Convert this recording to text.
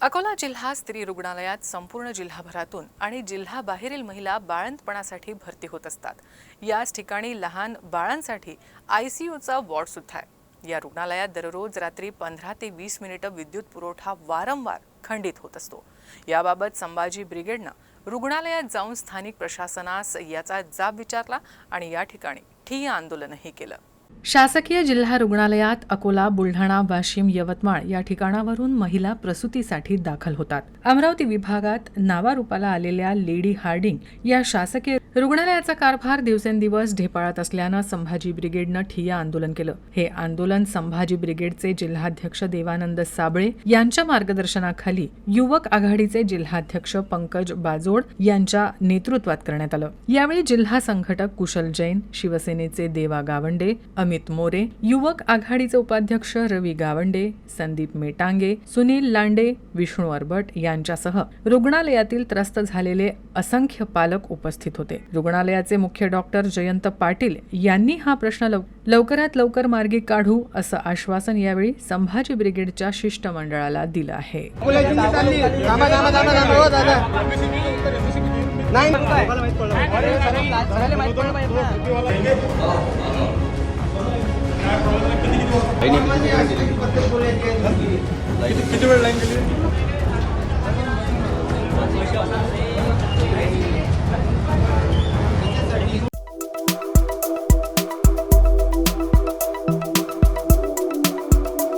अकोला जिल्हा स्त्री रुग्णालयात संपूर्ण जिल्हाभरातून आणि जिल्हाबाहेरील महिला बाळंतपणासाठी भरती होत असतात. याच ठिकाणी लहान बाळांसाठी आय सी यूचा वॉर्डसुद्धा आहे. या रुग्णालयात दररोज रात्री पंधरा ते वीस मिनिटं विद्युत पुरवठा वारंवार खंडित होत असतो. याबाबत संभाजी ब्रिगेडनं रुग्णालयात जाऊन स्थानिक प्रशासनास याचा जाब विचारला आणि या ठिकाणी ठिय्या आंदोलनही केलं. शासकीय जिल्हा रुग्णालयात अकोला बुलढाणा वाशिम यवतमाळ या ठिकाणावरून महिला प्रसूतीसाठी दाखल होतात. अमरावती विभागात नावारूपाला आलेल्या लेडी हार्डिंग या शासकीय रुग्णालयाचा कारभार दिवसेंदिवस ढेपाळत असल्यानं संभाजी ब्रिगेडनं ठिय्या आंदोलन केलं. हे आंदोलन संभाजी ब्रिगेडचे जिल्हाध्यक्ष देवानंद साबळे यांच्या मार्गदर्शनाखाली युवक आघाडीचे जिल्हाध्यक्ष पंकज बाजोड यांच्या नेतृत्वात करण्यात आलं. यावेळी जिल्हा संघटक कुशल जैन शिवसेनेचे देवा गावंडे अमित मोरे युवक आघाडीचे उपाध्यक्ष रवी गावंडे संदीप मेटांगे सुनील लांडे विष्णू अरबट यांच्यासह रुग्णालयातील त्रस्त झालेले असंख्य पालक उपस्थित होते. रुग्णालयाचे मुख्य डॉक्टर जयंत पाटील यांनी हा प्रश्न लव- लवकरात लवकर मार्गी काढू असं आश्वासन यावेळी संभाजी ब्रिगेडच्या शिष्टमंडळाला दिलं आहे. नाही. किती वेळ लाईन